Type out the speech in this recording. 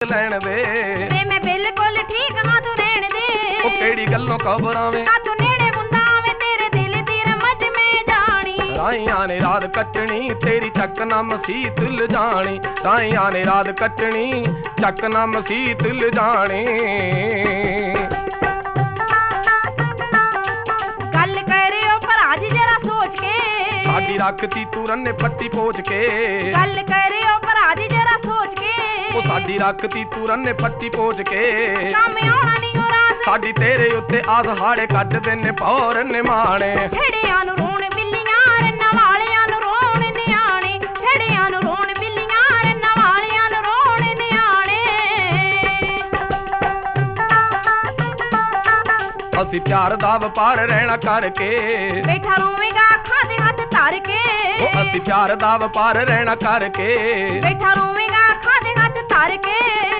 ਲੈਣ ਵੇ। ਮੈਂ ਬਿਲਕੁਲ ਠੀਕ ਹਾਂ ਤੂੰ ਰਹਿਣ ਦੇ। ਉਹ ਕਿਹੜੀ ਗੱਲੋਂ ਖਬਰਾਂ ਵੇ ਨਾ ਤੂੰ ਨੇੜੇ ਹੁੰਦਾ ਵੇ ਤੇਰੇ ਦਿਲ ਦੀ ਰਮਜ ਮੈਂ ਜਾਣੀ। ਰਾਈਆਂ ਨੇ ਰਾਤ ਕੱਟਣੀ ਤੇਰੀ ਚੱਕ ਨਾ ਮਸੀਤ ਲਜਾਣੀ। ਰਾਈਆਂ ਨੇ ਰਾਤ ਕੱਟਣੀ ਚੱਕ ਨਾ ਮਸੀਤ ਲਜਾਣੀ। ਗੱਲ ਕਰਿਓ ਭਰਾ ਜੀ ਜਰਾ ਸੋਚ ਕੇ। ਸਾਡੀ ਰੱਖਤੀ ਤੂੰ ਰੰਨੇ ਪੱਟੀ ਪੋਚ ਕੇ। ਗੱਲ ਸਾਡੀ ਰੱਖਤੀ ਤੂੰ ਰੰਨੇ ਪੱਟੀ ਪੋਚ ਕੇ। ਕੰਮ ਆਉਣਾ ਨਹੀਂ ਉਹ ਰਾਤ ਸਾਡੀ ਤੇਰੇ ਉੱਤੇ ਆਸ ਹਾੜੇ ਕੱਢਦੇ ਨੇ ਪੌਰ ਛੜਿਆਂ ਨੂੰ ਰੋਣ ਬਿੱਲੀਆਂ ਰੰਨਾਂ ਵਾਲਿਆਂ ਨੂੰ ਰੋਣ ਨਿਆਣੇ। ਛੜਿਆਂ ਨੂੰ ਰੋਣ ਬਿੱਲੀਆਂ ਰੰਨਾਂ ਵਾਲਿਆਂ ਨੂੰ ਰੋਣ ਨਿਆਣੇ। ਅਸੀਂ ਪਿਆਰ ਦਾ ਵਪਾਰ ਰਹਿਣਾ ਕਰਕੇ। ਬੈਠਾ ਰੋਵੇਂਗਾ ਅੱਖਾਂ ਦੇ ਹੱਥ ਧਰ ਕੇ। ਉਹ ਅਸੀਂ ਪਿਆਰ ਦਾ ਵਪਾਰ ਰਹਿਣਾ ਕਰਕੇ। ਬੈਠਾ ਰੋਵੇਂਗਾ ਅੱਖਾਂ ਦੇ ਹੱਥ ਧਰ ਕੇ